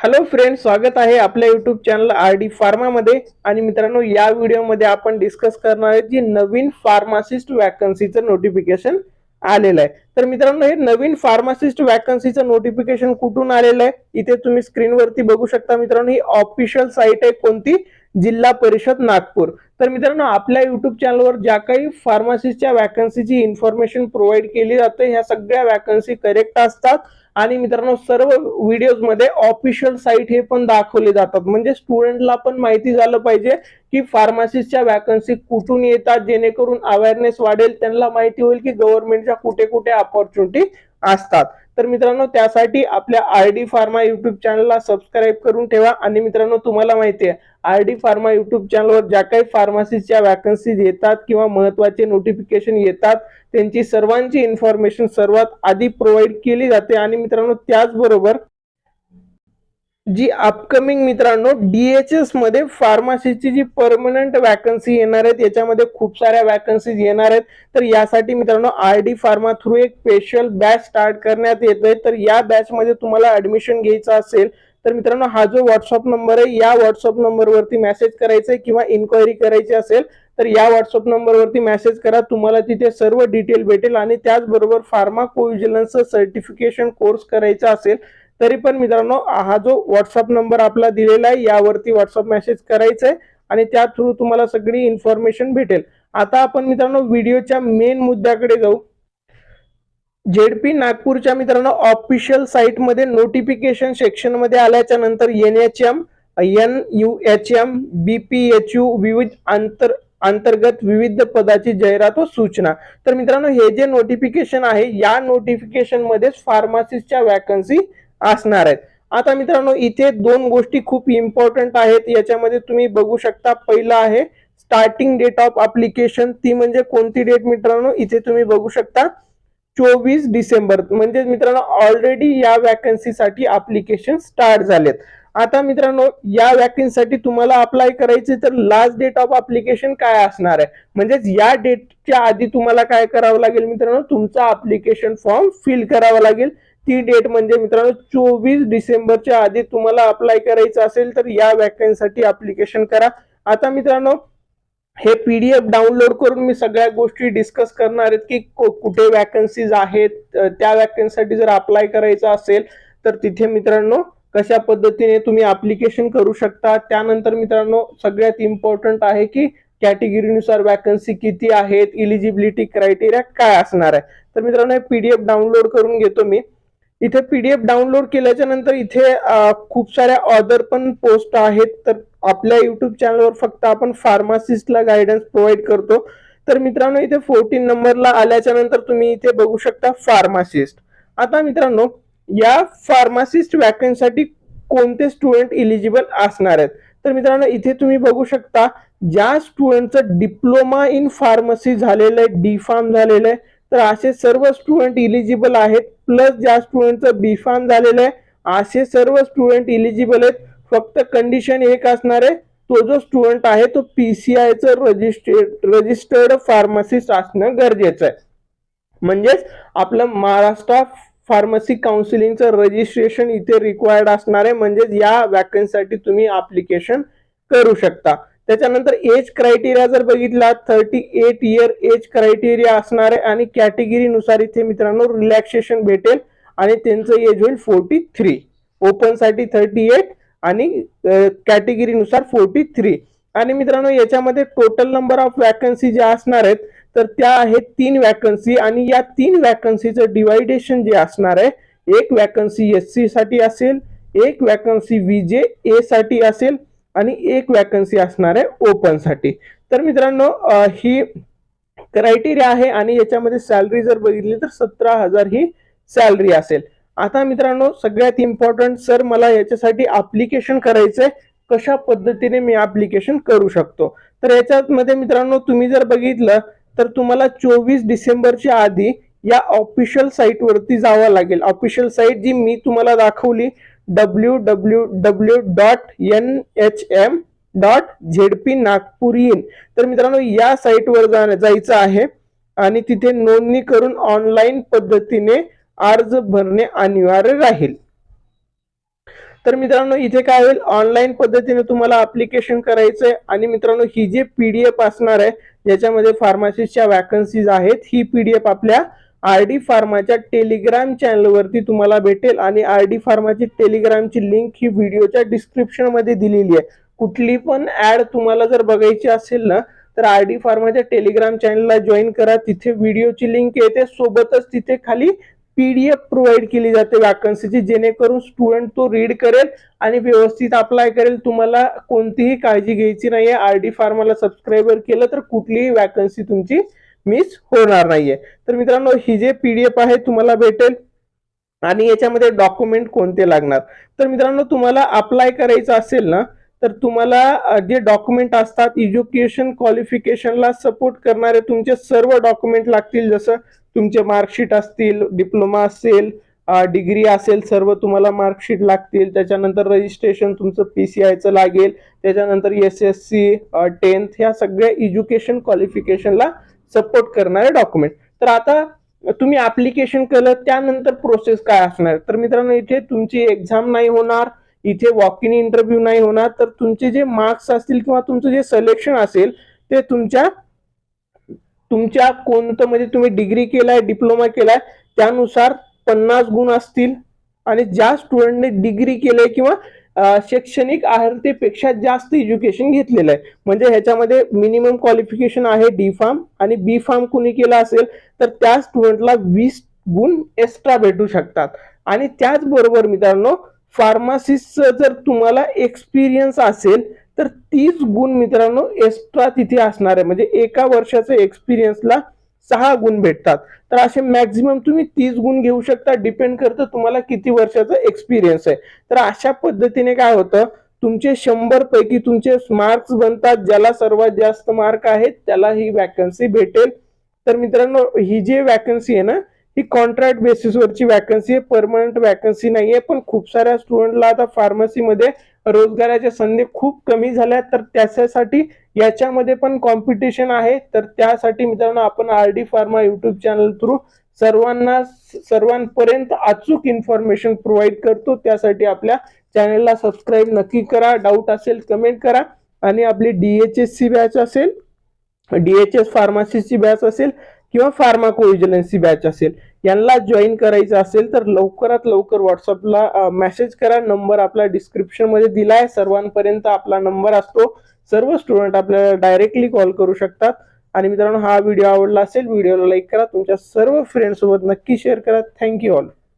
Hello friend स्वागत आहे आपल्या युट्यूब चॅनल आर डी फार्मामध्ये आणि मित्रांनो या व्हिडिओमध्ये आपण डिस्कस करणार आहे जी नवीन फार्मासिस्ट वॅकन्सीचं नोटिफिकेशन आलेलं आहे. तर मित्रांनो हे नवीन फार्मासिस्ट वॅकन्सीचं नोटिफिकेशन कुठून आलेलं आहे? इथे तुम्ही स्क्रीनवरती बघू शकता मित्रांनो ही ऑफिशियल साईट आहे कोणती? जिल्हा परिषद नागपूर. तर मित्रांनो आपल्या युट्यूब चॅनलवर ज्या काही फार्मासिस्टच्या वॅकन्सीची इन्फॉर्मेशन प्रोव्हाइड केली जाते ह्या सगळ्या वॅकन्सी करेक्ट असतात. आणि मित्रांनो सर्व व्हिडिओजमध्ये ऑफिशियल साईट हे पण दाखवले जातात. म्हणजे स्टुडंटला पण माहिती झालं पाहिजे की फार्मासिस्टच्या वॅकन्सी कुठून येतात जेणेकरून अवेअरनेस वाढेल त्यांना माहिती होईल की गव्हर्नमेंटच्या कुठे कुठे अपॉर्च्युनिटी असतात. तर मित्रांनो त्यासाठी आपल्या आर डी फार्मा युट्यूब चॅनलला सबस्क्राईब करून ठेवा. आणि मित्रांनो तुम्हाला माहिती आहे आर डी फार्मा युट्यूब चॅनलवर ज्या काही फार्मसीच्या वॅकन्सीज येतात किंवा महत्त्वाचे नोटिफिकेशन येतात त्यांची सर्वांची इन्फॉर्मेशन सर्वात आधी प्रोव्हाइड केली जाते. आणि मित्रांनो त्याचबरोबर जी अपकमिंग मित्रांनो डीएचएसमध्ये फार्मसीची जी परमनंट वॅकन्सी येणार आहेत याच्यामध्ये खूप साऱ्या वॅकन्सीज येणार आहेत. तर यासाठी मित्रांनो आर डी फार्मा थ्रू एक स्पेशल बॅच स्टार्ट करण्यात येत आहे. तर या बॅच मध्ये तुम्हाला ऍडमिशन घ्यायचं असेल तर मित्रांनो हा जो व्हॉट्सअप नंबर आहे या व्हॉट्सअप नंबरवरती मेसेज करायचा आहे किंवा इन्क्वायरी करायची असेल तर या व्हॉट्सअप नंबरवरती मेसेज करा. तुम्हाला तिथे सर्व डिटेल भेटेल आणि त्याचबरोबर फार्मा कोविजिलन्सचं सर्टिफिकेशन कोर्स करायचा असेल तरी पण मित्रांनो हा जो व्हॉट्सअप नंबर आपला दिलेला आहे यावरती व्हॉट्सअप मेसेज करायचा आहे आणि त्या थ्रू तुम्हाला सगळी इन्फॉर्मेशन भेटेल. आता आपण मित्रांनो व्हिडिओच्या मेन मुद्द्याकडे जाऊ. जेडपी नागपूरच्या मित्रांनो ऑफिशियल साईटमध्ये नोटिफिकेशन सेक्शनमध्ये आल्याच्यानंतर N H M N U H M BPH U विविध आंतर अंतर्गत विविध पदाची जाहिरात व सूचना. तर मित्रांनो हे जे नोटिफिकेशन आहे या नोटिफिकेशन मध्येच फार्मासिस्टच्या वॅकन्सी असणार आहेत. आता मित्रांनो इथे दोन गोष्टी खूप इम्पॉर्टंट आहेत. याच्यामध्ये तुम्ही बघू शकता पहिलं आहे स्टार्टिंग डेट ऑफ अप्लिकेशन ती म्हणजे कोणती डेट मित्रांनो? इथे तुम्ही बघू शकता चोवीस डिसेंबर. म्हणजे मित्रांनो ऑलरेडी या वॅकन्सीसाठी अप्लिकेशन स्टार्ट झालेत. आता मित्रांनो या वॅकन्सीसाठी तुम्हाला अप्लाय करायचे तर लास्ट डेट ऑफ अप्लिकेशन काय असणार आहे? म्हणजेच या डेटच्या आधी तुम्हाला काय करावं लागेल मित्रांनो? तुमचा अप्लिकेशन फॉर्म फिल करावा लागेल. ती डेट म्हणजे मित्रांनो चोवीस डिसेंबरच्या आधी तुम्हाला अप्लाय करायचं असेल तर या वॅकन्सीसाठी अप्लिकेशन करा. आता मित्रांनो हे पीडीएफ डाउनलोड करून मी सगळ्या गोष्टी डिस्कस करणार आहेत की कुठे वॅकन्सीज आहेत त्या वॅकन्सीसाठी जर अप्लाय करायचं असेल तर तिथे मित्रांनो कशा पद्धतीने तुम्ही अप्लिकेशन करू शकता. त्यानंतर मित्रांनो सगळ्यात इम्पॉर्टंट आहे की कॅटेगरीनुसार वॅकन्सी किती आहेत इलिजिबिलिटी क्रायटेरिया काय असणार आहे. तर मित्रांनो हे पीडीएफ डाउनलोड करून घेतो मी. इथे पीडीएफ डाउनलोड केल्याच्यानंतर इथे खूप साऱ्या ऑदर पण पोस्ट आहेत. तर आपल्या युट्यूब चॅनलवर फक्त आपण फार्मासिस्टला गायडन्स प्रोव्हाइड करतो. तर मित्रांनो इथे फोर्टीन नंबरला आल्याच्यानंतर तुम्ही इथे बघू शकता फार्मासिस्ट आता मित्रांनो या फार्मासिस्ट वॅकन्सीसाठी कोणते स्टुडंट इलिजिबल असणार आहेत? तर मित्रांनो इथे तुम्ही बघू शकता ज्या स्टुडंटचं डिप्लोमा इन फार्मसी झालेलं आहे डी फार्म झालेलं आहे तर असे सर्व स्टुडंट इलिजिबल आहेत. प्लस ज्या स्टुडंटचं बी फार्म झालेलं आहे असे सर्व स्टुडंट इलिजिबल आहेत. फक्त कंडिशन एक असणार आहे तो जो स्टुडंट आहे तो पीसीआयचं रजिस्ट्रेड रजिस्टर्ड फार्मसिस्ट असणं गरजेचं आहे. म्हणजेच आपलं महाराष्ट्र फार्मसी काउन्सिलिंगचं रजिस्ट्रेशन इथे रिक्वायर्ड असणार आहे. म्हणजेच या वॅकन्सीसाठी तुम्ही अप्लिकेशन करू शकता. त्याच्यानंतर एज क्रायटेरिया जर बघितला thirty eight year age criteria असणार आहे आणि कॅटेगरीनुसार इथे मित्रांनो रिलॅक्सेशन भेटेल आणि त्यांचं एज होईल फोर्टी थ्री ओपनसाठी थर्टी एट आणि कॅटेगरीनुसार फोर्टी थ्री आणि मित्रांनो याच्यामध्ये टोटल नंबर ऑफ वॅकन्सी ज्या असणार आहेत तर त्या आहेत तीन वॅकन्सी आणि या तीन वॅकन्सीचं डिवायडेशन जे असणार आहे एक वॅकन्सी एस सी साठी असेल एक वॅकन्सी व्ही ए साठी असेल आणि एक वॅकन्सी असणार आहे ओपनसाठी. तर मित्रांनो ही क्रायटेरिया आहे आणि याच्यामध्ये सॅलरी जर बघितली तर सतरा हजार ही सॅलरी असेल. आता मित्रांनो सगळ्यात इम्पॉर्टंट सर मला याच्यासाठी अप्लिकेशन करायचंय. कशा पद्धतीने मी अप्लिकेशन करू शकतो? तर याच्यामध्ये मित्रांनो तुम्ही जर बघितलं तर तुम्हाला चोवीस डिसेंबरच्या आधी या ऑफिशियल साईट वरती जावं लागेल. ऑफिशियल साईट जी मी तुम्हाला दाखवली W W W dot N H M dot ZP Nagpur in तर मित्रांनो या साईटवर जाण्या जायचं आहे आणि तिथे नोंदणी करून ऑनलाईन पद्धतीने अर्ज भरणे अनिवार्य राहील. तर मित्रांनो इथे काय होईल? ऑनलाईन पद्धतीने तुम्हाला अप्लिकेशन करायचं आहे आणि मित्रांनो ही जी पीडीएफ असणार आहे ज्याच्यामध्ये फार्मासिस्टच्या वॅकन्सीज आहेत ही पीडीएफ आपल्या आर डी फार्माच्या टेलिग्राम चॅनलवरती तुम्हाला भेटेल आणि आर डी फार्माची टेलिग्रामची लिंक ही व्हिडिओच्या डिस्क्रिप्शनमध्ये दिलेली आहे. कुठली पण ऍड तुम्हाला जर बघायची असेल ना तर आर डी फार्माच्या टेलिग्राम चॅनलला जॉईन करा. तिथे व्हिडिओची लिंक येते. सोबतच तिथे खाली पीडीएफ प्रोव्हाइड केली जाते वॅकन्सीची जेणेकरून स्टुडंट तो रीड करेल आणि व्यवस्थित अप्लाय करेल. तुम्हाला कोणतीही काळजी घ्यायची नाहीये. आर डी फार्माला सबस्क्राईबर केलं तर कुठलीही वॅकन्सी तुमची मिस होणार नाहीये. तर मित्रांनो ही जे पीडीएफ आहे तुम्हाला भेटेल. आणि याच्यामध्ये डॉक्युमेंट कोणते लागणार? तर मित्रांनो तुम्हाला अप्लाय करायचं असेल ना तर तुम्हाला जे डॉक्युमेंट असतात एज्युकेशन क्वालिफिकेशनला सपोर्ट करणारे तुमचे सर्व डॉक्युमेंट लागतील. जसं तुमचे मार्कशीट असतील डिप्लोमा असेल डिग्री असेल सर्व तुम्हाला मार्कशीट लागतील. त्याच्यानंतर रजिस्ट्रेशन तुमचं पी सी आयचं लागेल. त्याच्यानंतर एस एस सी टेन्थ ह्या सगळ्या एज्युकेशन क्वालिफिकेशनला सपोर्ट करणारे डॉक्युमेंट तर आता तुम्ही ऍप्लिकेशन केलं त्यानंतर प्रोसेस काय असणार? तर मित्रांनो इथे तुमची एक्झाम नाही होणार इथे वॉक इन इंटरव्ह्यू नाही होणार. तर तुमचे जे मार्क्स असतील किंवा तुमचं जे सिलेक्शन असेल ते तुमच्या तुमच्या कोणतं म्हणजे तुम्ही डिग्री केलाय डिप्लोमा केलाय त्यानुसार पन्नास गुण असतील. आणि ज्या स्टुडंटने डिग्री केलंय किंवा शैक्षणिक अर्हतेपेक्षा जास्त एज्युकेशन घेतलेलं आहे. म्हणजे ह्याच्यामध्ये मिनिमम क्वालिफिकेशन आहे डी फार्म आणि बी फार्म कुणी केला असेल तर त्या स्टुडंटला वीस गुण एक्स्ट्रा भेटू शकतात. आणि त्याचबरोबर मित्रांनो फार्मासिस्टचं जर तुम्हाला एक्सपिरियन्स असेल तर तीस गुण मित्रांनो एक्स्ट्रा तिथे असणार आहे. म्हणजे एका वर्षाच्या एक्सपिरियन्सला सहा गुण भेटतात. तर असे मॅक्झिमम तुम्ही तीस गुण घेऊ शकता. डिपेंड करतं तुम्हाला किती वर्षाचा एक्सपिरियन्स आहे. तर अशा पद्धतीने काय होतं? तुमचे शंभर पैकी तुमचे मार्क्स बनतात. ज्याला सर्वात जास्त मार्क आहेत त्याला ही वॅकन्सी भेटेल. तर मित्रांनो ही जी वॅकन्सी आहे ना ही कॉन्ट्रॅक्ट बेसिसवरची वॅकन्सी आहे. परमनंट वॅकन्सी नाहीये. पण खूप साऱ्या स्टुडंटला आता फार्मसीमध्ये रोजगाराच्या संधी खूप कमी झाल्या तर त्याच्यासाठी याच्यामध्ये पण कॉम्पिटिशन आहे. तर त्यासाठी मित्रांनो आपण R D pharma YouTube channel through सर्वांना सर्वांपर्यंत अचूक इन्फॉर्मेशन प्रोव्हाइड करतो. त्यासाठी आपल्या चॅनलला सबस्क्राईब नक्की करा. डाऊट असेल कमेंट करा. आणि आपली डीएचएस ची बॅच असेल डीएचएस फार्मासीची बॅच असेल किंवा फार्माकोविजिलन्सची बॅच असेल यांना जॉईन करायचं असेल तर लवकरात लवकर व्हॉट्सअपला मेसेज करा. नंबर आपला डिस्क्रिप्शनमध्ये दिलाय सर्वांपर्यंत आपला नंबर असतो. सर्व स्टुडंट आपल्याला डायरेक्टली कॉल करू शकतात. आणि मित्रांनो हा व्हिडिओ आवडला असेल व्हिडिओला लाईक करा. तुमच्या सर्व फ्रेंडसोबत नक्की शेअर करा. Thank you all